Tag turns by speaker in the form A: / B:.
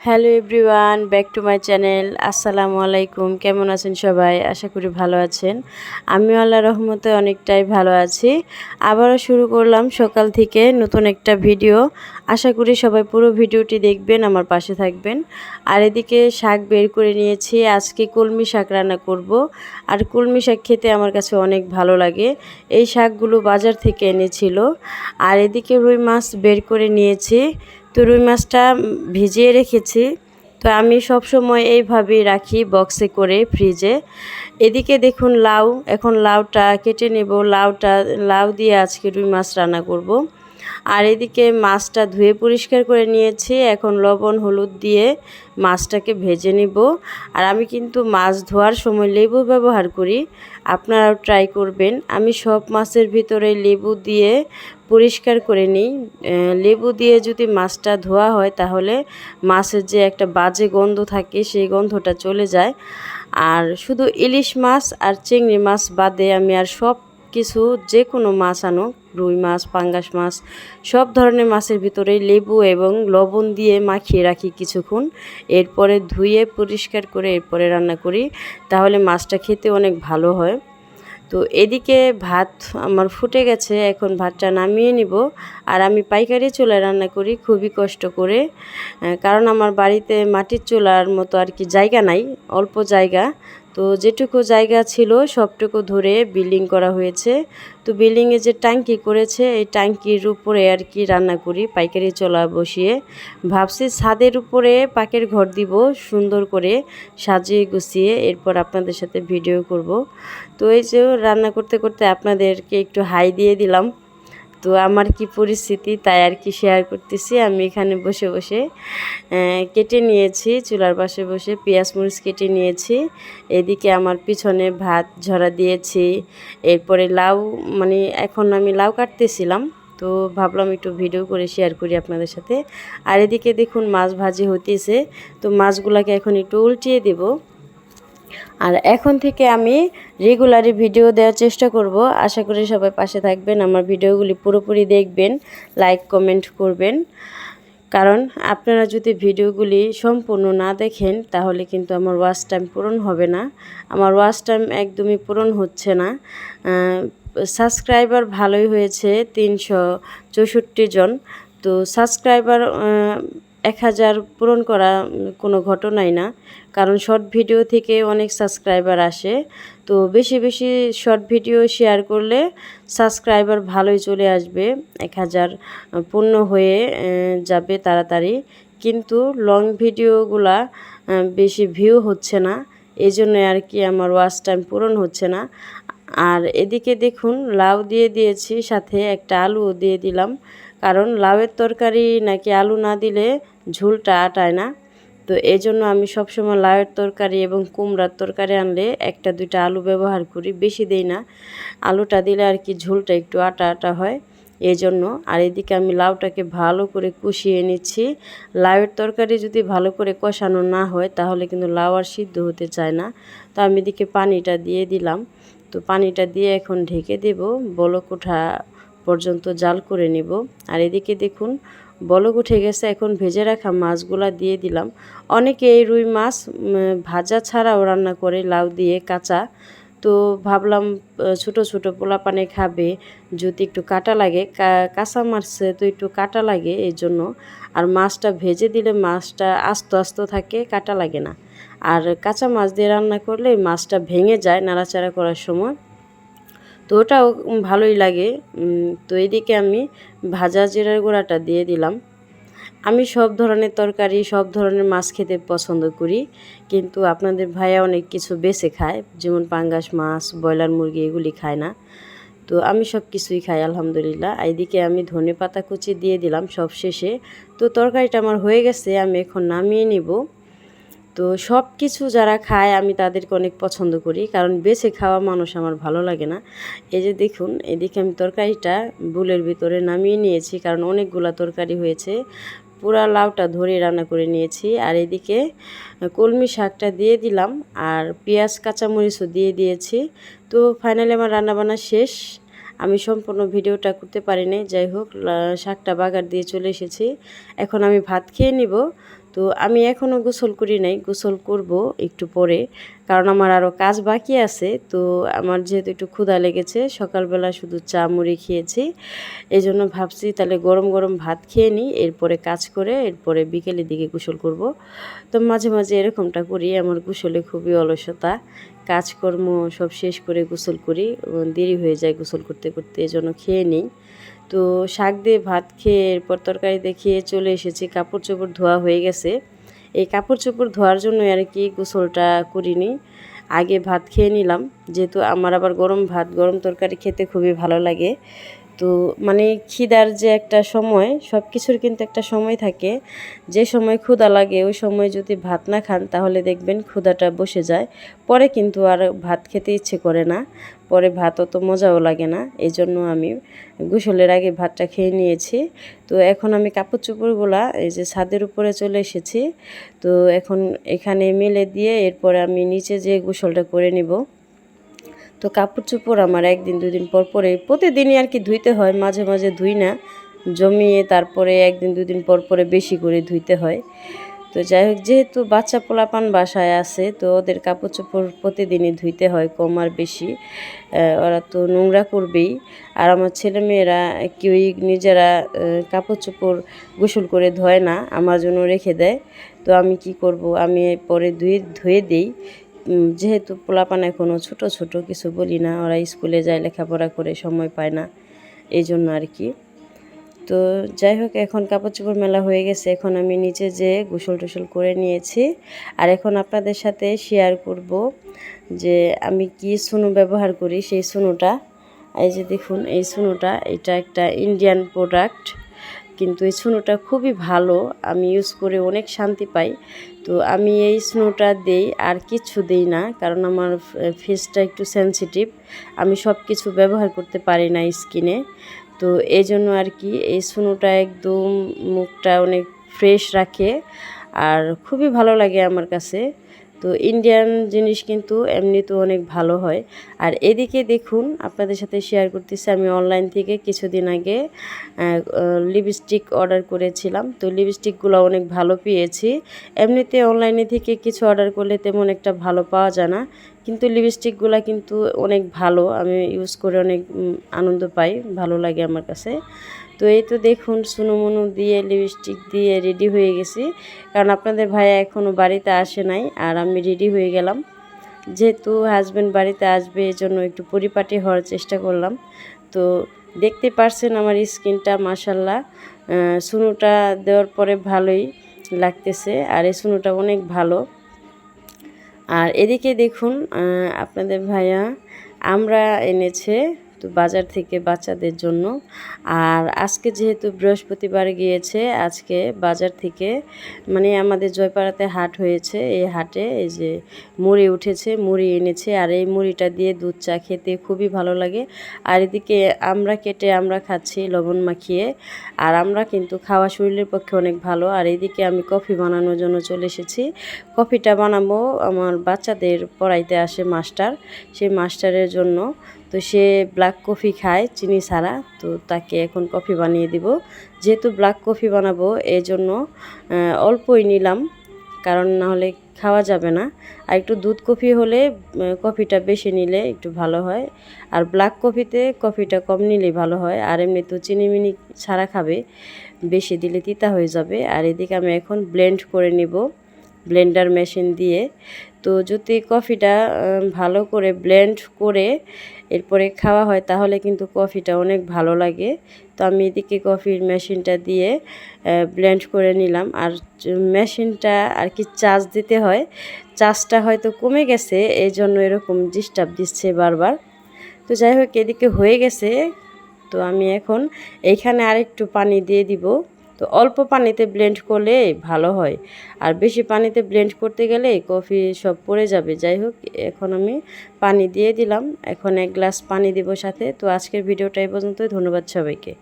A: Hello everyone, back to my channel. আসসালামু আলাইকুম। কেমন আছেন সবাই? আশা করি ভালো আছেন। আমিও আল্লাহ রহমতে অনেকটাই ভালো আছি। আবারও শুরু করলাম সকাল থেকে নতুন একটা ভিডিও। আশা করি সবাই পুরো ভিডিওটি দেখবেন, আমার পাশে থাকবেন। আর এদিকে শাক বের করে নিয়েছি। আজকে কলমি শাক রান্না করব। আর কলমি শাক খেতে আমার কাছে অনেক ভালো লাগে। এই শাকগুলো বাজার থেকে এনেছিল। আর এদিকে রুই মাছ বের করে নিয়েছি। তো রুই মাছটা ভিজিয়ে রেখেছি। তো আমি সব সময় এইভাবেই রাখি বক্সে করে ফ্রিজে এদিকে দেখুন লাউ, এখন লাউটা কেটে নেব। লাউটা, লাউ দিয়ে আজকে রুই মাছ রান্না করব। আর এদিকে মাছটা ধুয়ে পরিষ্কার করে নিয়েছি। এখন লবণ, হলুদ দিয়ে মাছটাকে ভেজে নিব। আর আমি কিন্তু মাছ ধোয়ার সময় লেবু ব্যবহার করি। আপনারাও ট্রাই করবেন। আমি সব মাছের ভিতরে লেবু দিয়ে পরিষ্কার করে নিই। লেবু দিয়ে যদি মাছটা ধোয়া হয় তাহলে মাছের যে একটা বাজে গন্ধ থাকে সেই গন্ধটা চলে যায়। আর শুধু ইলিশ মাছ আর চিংড়ি মাছ বাদে আমি আর সব কিছু যে কোনো মাছ আনো রুই মাছ, পাঙ্গাস মাছ, সব ধরনের মাছের ভিতরে লেবু এবং লবণ দিয়ে মাখিয়ে রাখি কিছুক্ষণ। এরপরে ধুয়ে পরিষ্কার করে এরপরে রান্না করি, তাহলে মাছটা খেতে অনেক ভালো হয়। তো এদিকে ভাত আমার ফুটে গেছে, এখন ভাতটা নামিয়ে নিব। আর আমি পাইকারি চুলায় রান্না করি খুবই কষ্ট করে কারণ আমার বাড়িতে মাটির চুলার মতো আর কি জায়গা নাই, অল্প জায়গা। তো যেটুকু জায়গা ছিল সবটুকু ধরে বিল্ডিং করা হয়েছে। তো বিল্ডিংয়ে যে ট্যাঙ্কি করেছে, এই ট্যাঙ্কির উপরে আর কি রান্না করি, পাইকারি চলা বসিয়ে। ভাবছি ছাদের উপরে পাকের ঘর দিব, সুন্দর করে সাজিয়ে গুছিয়ে এরপর আপনাদের সাথে ভিডিও করব। তো এই যে রান্না করতে করতে আপনাদেরকে একটু হাই দিয়ে দিলাম। তো আমার কি পরিস্থিতি তাই আর কি শেয়ার করতেছি। আমি এখানে বসে বসে কেটে নিয়েছি, চুলার পাশে বসে পেঁয়াজ মরিচ কেটে নিয়েছি। এদিকে আমার পিছনে ভাত ঝরা দিয়েছি। এরপরে লাউ মানে এখন আমি লাউ কাটতেছিলাম। তো ভাবলাম একটু ভিডিও করে শেয়ার করি আপনাদের সাথে। আর এদিকে দেখুন মাছ ভাজি হতেছে তো মাছগুলাকে এখন একটু উল্টিয়ে দেবো। আর এখন থেকে আমি রেগুলারই ভিডিও দেওয়ার চেষ্টা করব। আশা করি সবাই পাশে থাকবেন, আমার ভিডিওগুলি পুরোপুরি দেখবেন লাইক কমেন্ট করবেন। কারণ আপনারা যদি ভিডিওগুলি সম্পূর্ণ না দেখেন, তাহলে কিন্তু আমার ওয়াচ টাইম পূরণ হবে না। আমার ওয়াচ টাইম একদমই পূরণ হচ্ছে না। সাবস্ক্রাইবার ভালোই হয়েছে তিনশো চৌষট্টি জন। তো সাবস্ক্রাইবার এক হাজার পূরণ করা কোনো ঘটনাই না। কারণ শর্ট ভিডিও থেকে অনেক সাবস্ক্রাইবার আসে। তো বেশি বেশি শর্ট ভিডিও শেয়ার করলে সাবস্ক্রাইবার ভালোই চলে আসবে। এক হাজার পূর্ণ হয়ে যাবে তাড়াতাড়ি। কিন্তু লং ভিডিওগুলা বেশি ভিউ হচ্ছে না। এই জন্য আর কি আমার ওয়াচ টাইম পূরণ হচ্ছে না। আর এদিকে দেখুন, লাউ দিয়ে দিয়েছি, সাথে একটা আলুও দিয়ে দিলাম। কারণ লাউয়ের তরকারি নাকি আলু না দিলে ঝোলটা আটায় না। তো এই জন্য আমি সবসময় লাউয়ের তরকারি এবং কুমড়ার তরকারি আনলে একটা, দুইটা আলু ব্যবহার করি, বেশি দেই না। আলুটা দিলে আর কি ঝোলটা একটু আটা আটা হয়। এই জন্য আর এদিকে আমি লাউটাকে ভালো করে কষিয়ে নিচ্ছি। লাউয়ের তরকারি যদি ভালো করে কষানো না হয়, তাহলে কিন্তু লাউ আর সিদ্ধ হতে চায় না। তো আমি এদিকে পানিটা দিয়ে দিলাম। তো পানিটা দিয়ে এখন ঢেকে দেব। বলক পর্যন্ত জাল করে নিব। আর এদিকে দেখুন, বলক উঠে গেছে, এখন ভেজে রাখা মাছগুলা দিয়ে দিলাম। অনেকে এই রুই মাছ ভাজা ছাড়াও রান্না করে লাউ দিয়ে কাঁচা। তো ভাবলাম ছোট ছোট পোলা পানে খাবে, যদি একটু কাটা লাগে। কাঁচা মাছে তো একটু কাটা লাগে এই জন্য। আর মাছটা ভেজে দিলে মাছটা আস্ত আস্ত থাকে, কাটা লাগে না। আর কাঁচা মাছ দিয়ে রান্না করলে মাছটা ভেঙে যায় নাড়াচাড়া করার সময়। তো ওটাও ভালোই লাগে। তো এদিকে আমি ভাজা জিরার গুঁড়াটা দিয়ে দিলাম। আমি সব ধরনের তরকারি, সব ধরনের মাছ খেতে পছন্দ করি। কিন্তু আপনাদের ভাইয়া অনেক কিছু বেছে খায়। যেমন পাঙ্গাস মাছ, ব্রয়লার মুরগি এগুলি খায় না। তো আমি সব কিছুই খাই, আলহামদুলিল্লাহ। এইদিকে আমি ধনে পাতা কুচি দিয়ে দিলাম সব শেষে। তো তরকারিটা আমার হয়ে গেছে, আমি এখন নামিয়ে নিব। তো সব কিছু যারা খায়, আমি তাদেরকে অনেক পছন্দ করি। কারণ বেছে খাওয়া মানুষ আমার ভালো লাগে না। এই যে দেখুন, এদিকে আমি তরকারিটা বুলের ভিতরে নামিয়ে নিয়েছি। কারণ অনেকগুলা তরকারি হয়েছে। পুরা লাউটা ধরে রান্না করে নিয়েছি। আর এদিকে কলমি শাকটা দিয়ে দিলাম। আর পেঁয়াজ, কাঁচামরিচও দিয়ে দিয়েছি। তো ফাইনালি আমার রান্নাবান্না শেষ। আমি সম্পূর্ণ ভিডিওটা করতে পারিনি। যাই হোক শাকটা বাগার দিয়ে চলে এসেছি। এখন আমি ভাত খেয়ে নিব। তো আমি এখনও গোসল করি নাই, গোসল করব একটু পরে, কারণ আমার আরও কাজ বাকি আছে, তো আমার যেহেতু একটু ক্ষুধা লেগেছে, সকালবেলা শুধু চা মুড়ি খেয়েছি এই জন্য ভাবছি তাহলে গরম গরম ভাত খেয়ে নিই, এরপরে কাজ করে, এরপরে বিকেলের দিকে গোসল করব। তো মাঝে মাঝে এরকমটা করি, আমার গোসলে খুবই অলসতা, কাজকর্ম সব শেষ করে গোসল করি দেরি হয়ে যায় গোসল করতে করতে এই জন্য খেয়ে নিই। তো শাক দিয়ে ভাত খেয়ে এরপর তরকারি দেখিয়ে চলে এসেছি। কাপড় চোপড় ধোয়া হয়ে গেছে। এই কাপড় চোপড় ধোয়ার জন্য আর কি গোসলটা করিনি। আগে ভাত খেয়ে নিলাম। যেহেতু আমার আবার গরম ভাত, গরম তরকারি খেতে খুবই ভালো লাগে। তো মানে খিদার যে একটা সময় সব কিছুর কিন্তু একটা সময় থাকে। যে সময় ক্ষুধা লাগে, ওই সময় যদি ভাত না খান, তাহলে দেখবেন ক্ষুধাটা বসে যায়। পরে কিন্তু আর ভাত খেতে ইচ্ছে করে না। পরে ভাত অত মজাও লাগে না। এই জন্য আমি গোসলের আগে ভাতটা খেয়ে নিয়েছি। তো এখন আমি কাপড় চোপড়গুলা এই যে ছাদের উপরে চলে এসেছি। তো এখন এখানে মেলে দিয়ে এরপরে আমি নিচে যে গোসলটা করে নিব। তো কাপড় চোপড় আমার একদিন, দুদিন পর পরে প্রতিদিনই আর কি ধুইতে হয়, মাঝে মাঝে ধুই না। জমিয়ে তারপরে একদিন, দুদিন পর পরে বেশি করে ধুইতে হয়। তো যাই হোক, যেহেতু বাচ্চা পোলাপান বাসায় আছে, তো ওদের কাপড় চোপড় প্রতিদিনই ধুইতে হয় কম আর বেশি। ওরা তো নোংরা করবেই। আর আমার ছেলে মেয়েরা কেউই নিজেরা কাপড় চোপড় গোসল করে ধোয় না, আমার জন্য রেখে দেয়। তো আমি কি করব? আমি পরে ধুয়ে ধুয়ে দিই। যেহেতু পোলাপান এখনও ছোট ছোট কিছু বলি না। ওরা স্কুলে যায়, লেখাপড়া করে সময় পায় না, এই জন্য আর কি। তো যাই হোক, এখন কাপড় চোপড় মেলা হয়ে গেছে। এখন আমি নিচে যে গোসল টোসল করে নিয়েছি। আর এখন আপনাদের সাথে শেয়ার করব যে আমি কি সুনো ব্যবহার করি সেই সুনোটা। এই যে দেখুন, এই সুনোটা, এটা একটা ইন্ডিয়ান প্রোডাক্ট কিন্তু এই স্নোটা খুবই ভালো। আমি ইউজ করে অনেক শান্তি পাই। তো আমি এই স্নোটা দেই আর কিছু দেই না, কারণ আমার ফেসটা একটু সেন্সিটিভ আমি সব কিছু ব্যবহার করতে পারি না স্কিনে তো এই জন্য আর কি এই স্নোটা একদম মুখটা অনেক ফ্রেশ রাখে। আর খুবই ভালো লাগে আমার কাছে। তো ইন্ডিয়ান জিনিস কিন্তু এমনিতেও অনেক ভালো হয়। আর এদিকে দেখুন, আপনাদের সাথে শেয়ার করতেছি, আমি অনলাইন থেকে কিছুদিন আগে লিপস্টিক অর্ডার করেছিলাম। তো লিপস্টিকগুলো অনেক ভালো পেয়েছি। এমনিতে অনলাইনে থেকে কিছু অর্ডার করলে তেমন একটা ভালো পাওয়া যায় না। কিন্তু লিপস্টিকগুলো কিন্তু অনেক ভালো, আমি ইউজ করে অনেক আনন্দ পাই, ভালো লাগে আমার কাছে। তো এই তো দেখুন সুনুমুনু দিয়ে লিপস্টিক দিয়ে রেডি হয়ে গেছি। কারণ আপনাদের ভাইয়া এখনও বাড়িতে আসে নাই আর আমি রেডি হয়ে গেলাম। যেহেতু হাজব্যান্ড বাড়িতে আসবে জন্য একটু পরিপাটি হওয়ার চেষ্টা করলাম। তো দেখতে পারছেন আমার স্কিনটা মাসাল্লাহ সুনুটা দেওয়ার পরে ভালোই লাগতেছে আর এই সুনুটা অনেক ভালো। আর এদিকে দেখুন আপনাদের ভাইয়া, আমরা এনেছে তো বাজার থেকে বাচ্চাদের জন্য। আর আজকে যেহেতু বৃহস্পতিবার গিয়েছে, আজকে বাজার থেকে মানে আমাদের জয়পাড়াতে হাট হয়েছে। এই হাটে এই যে মুড়ি উঠেছে, মুড়ি এনেছে। আর এই মুড়িটা দিয়ে দুধ চা খেতে খুবই ভালো লাগে। আর এদিকে আমরা কেটে আমরা খাচ্ছি লবণ মাখিয়ে। আর আমরা কিন্তু খাওয়া শরীরের পক্ষে অনেক ভালো। আর এদিকে আমি কফি বানানোর জন্য চলে এসেছি। কফিটা বানাবো আমার বাচ্চাদের পড়াইতে আসে মাস্টার। সেই মাস্টারের জন্য তো সে ব্ল্যাক কফি খায়, চিনি ছাড়া। তো তাকে এখন কফি বানিয়ে দিব। যেহেতু ব্ল্যাক কফি বানাবো এই জন্য অল্পই নিলাম, কারণ না হলে খাওয়া যাবে না। আর একটু দুধ কফি হলে কফিটা বেশি নিলে একটু ভালো হয়। আর ব্ল্যাক কফিতে কফিটা কম নিলে ভালো হয়। আর এমনি তো চিনি মিনি ছাড়া খাবে, বেশি দিলে তিতা হয়ে যাবে। আর এদিকে আমি এখন ব্লেন্ড করে নিব। ব্লেন্ডার মেশিন দিয়ে। তো যদি কফিটা ভালো করে ব্লেন্ড করে এরপরে খাওয়া হয়, তাহলে কিন্তু কফিটা অনেক ভালো লাগে। তো আমি এদিকে কফির মেশিনটা দিয়ে ব্লেন্ড করে নিলাম। আর মেশিনটা আর কি চার্জ দিতে হয়, চার্জটা হয়তো কমে গেছে এই জন্য এরকম ডিস্টার্ব দিচ্ছে বারবার। তো যাই হোক, এদিকে হয়ে গেছে। তো আমি এখন এইখানে আরেকটু পানি দিয়ে দিব। তো অল্প পানিতে ব্লেন্ড করলে ভালো হয়। আর বেশি পানিতে ব্লেন্ড করতে গেলে কফি সব পড়ে যাবে। যাই হোক, এখন আমি পানি দিয়ে দিলাম। এখন এক গ্লাস পানি দেবো সাথে। তো আজকের ভিডিওটা এই পর্যন্তই। ধন্যবাদ সবাইকে।